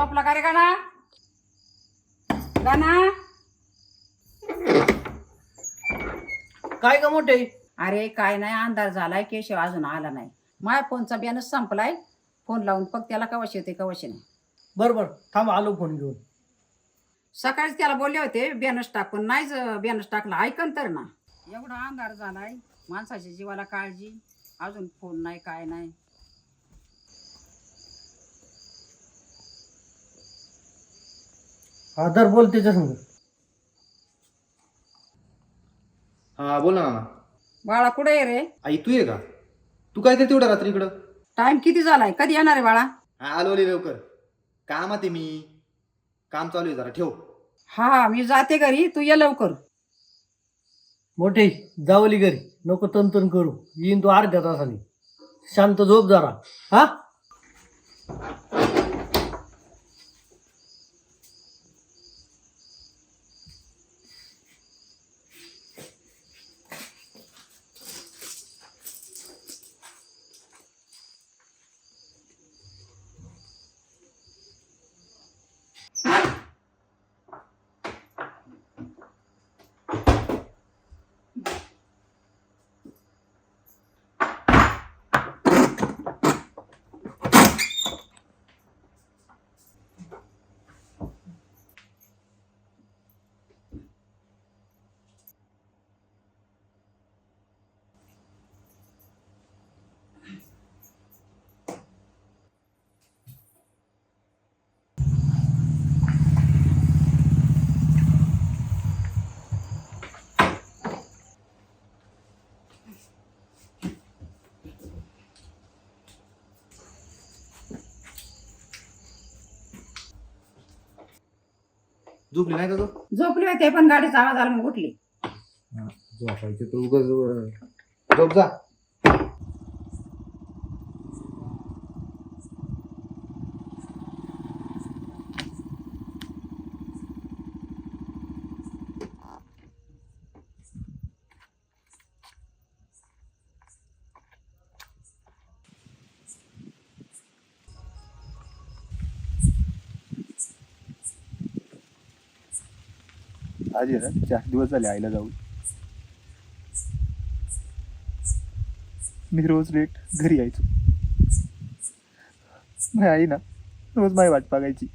झोपला का रे गाणा. गाणा. काय का मोठे? अरे काय नाही अंधार झालाय केशव अजून आला नाही. माझ्या फोनचा बियानच संपलाय. फोन लावून बघ त्याला कवाशी होते कवाशी नाही. बर बर. थांब आलो फोन घेऊन. सकाळीच त्याला बोलले होते बियानच टाक पण नाहीच बियानच टाकलं. ऐकन तर ना. एवढा अंधार झालाय. माणसाच्या जीवाला काळजी. अजून फोन नाही काय नाही. आधार बोल त्याच्या संग. हा बोल ना मामा. बाळा कुठे आहे रे? आई तू ये का? तू काय करते एवढ्या रात्री इकडं? टाइम किती झालाय? कधी येणार आहे बाळा? हा आलो आली लवकर. कामात आहे मी. काम चालू आहे जरा ठेव. हा मी जाते घरी. तू ये लवकर. मोठे जावली घरी. नको तंतन करू. येईन तू अर्ध्या तासाने. शांत झोप जरा. हा? झोपली नाही का तू? झोपली होते पण गाडीचा आवाज आला मग उठली. झोपायचं तू उगाच झोप जा. आज ना चार दिवस झाले आईला जाऊन. मी रोज लेट घरी यायचो. माझ्या आई ना रोज माझी वाट बघायची.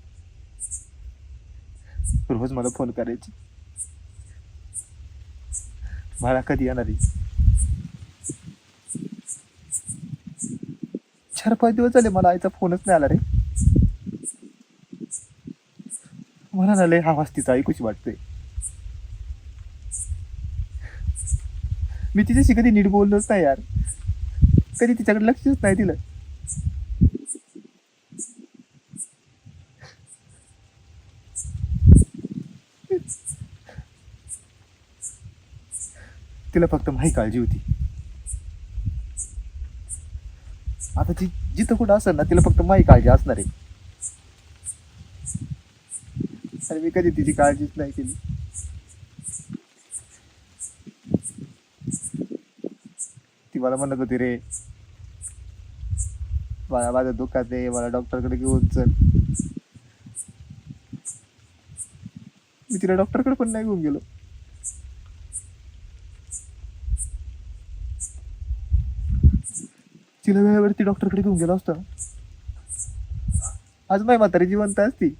रोज मला फोन करायची. मला कधी येणार आहे? चार पाच दिवस झाले मला आईचा फोनच नाही आला रे. मला ना लय आवाज तिचा ऐकूच वाटतोय मी तिच्याशी कधी नीट बोललोच नाही यार. कधी तिच्याकडे लक्षच नाही दिलं. तिला फक्त माही काळजी होती. आता ती जिथं कुठं असेल ना तिला फक्त माही काळजी असणार आहे. आणि मी कधी तिची काळजीच नाही केली. ती मला म्हणत होती रे मला माझं दुखात आहे मला डॉक्टरकडे घेऊन चल. मी तिला डॉक्टरकडे पण नाही घेऊन गेलो. तिला वेळेवरती डॉक्टरकडे घेऊन गेलो असतो. आज माय म्हातारी जिवंत असती.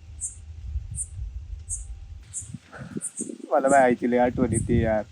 मला माझ्या आईची लय आठवण येते यार.